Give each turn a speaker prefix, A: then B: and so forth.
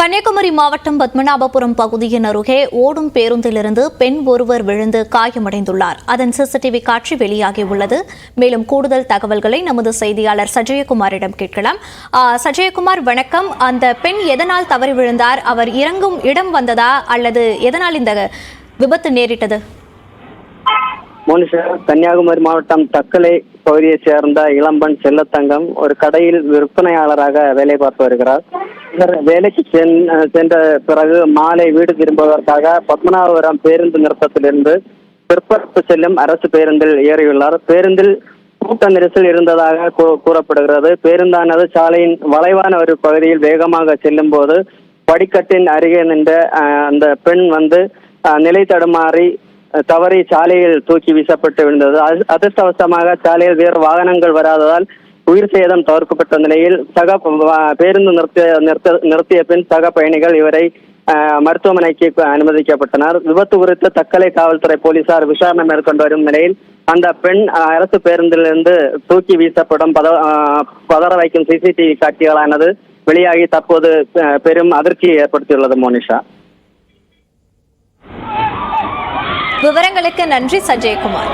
A: கன்னியாகுமரி மாவட்டம் பத்மநாபபுரம் பகுதியின் அருகே ஓடும் பேருந்திலிருந்து பெண் ஒருவர் விழுந்து காயமடைந்துள்ளார். அதன் சிசிடிவி காட்சி வெளியாகியுள்ளது. மேலும் கூடுதல் தகவல்களை நமது செய்தியாளர் சஜயகுமாரிடம் கேட்கலாம். சஜயகுமார் வணக்கம். அந்த பெண் எதனால் தவறி விழுந்தார்? அவர் இறங்கும் இடம் வந்ததா? அல்லது எதனால் இந்த விபத்து நேரிட்டது?
B: மோனிஷா கன்னியாகுமரி மாவட்டம் தக்கலை பகுதியைச் சேர்ந்த இளம்பன் செல்லத்தங்கம் ஒரு கடையில் விற்பனையாளராக வேலை பார்த்து வருகிறார். இவர் வேலைக்கு சென்ற பிறகு மாலை வீடு திரும்புவதற்காக பத்மநாபபுரம் பேருந்து நிறுத்தத்திலிருந்து பிற்பரப்பு செல்லும் அரசு பேருந்தில் ஏறியுள்ளார். பேருந்தில் கூட்ட நெரிசல் இருந்ததாக கூறப்படுகிறது. பேருந்தானது சாலையின் வளைவான ஒரு பகுதியில் வேகமாக செல்லும் போது படிக்கட்டின் அருகே நின்ற அந்த பெண் வந்து அஹ், நிலை தடுமாறி தவறி சாலையில் தூக்கி வீசப்பட்டு விழுந்தது. அதிர்ஷ்டவசமாக சாலையில் வேறு வாகனங்கள் வராததால் உயிர் சேதம் தவிர்க்கப்பட்ட நிலையில் சக பேருந்து நிறுத்திய நிறுத்த நிறுத்திய பின் சக பயணிகள் இவரை மருத்துவமனைக்கு அனுமதிக்கப்பட்டனர். விபத்து குறித்து தக்கலை காவல்துறை போலீசார் விசாரணை மேற்கொண்டு வரும் நிலையில் அந்த பெண் அரசு பேருந்திலிருந்து தூக்கி வீசப்படும் பத பதற வைக்கும் சிசிடிவி காட்சிகளானது வெளியாகி தற்போது பெரும் அதிர்ச்சியை ஏற்படுத்தியுள்ளது மோனிஷா.
A: விவரங்களுக்கு நன்றி சஜயகுமார்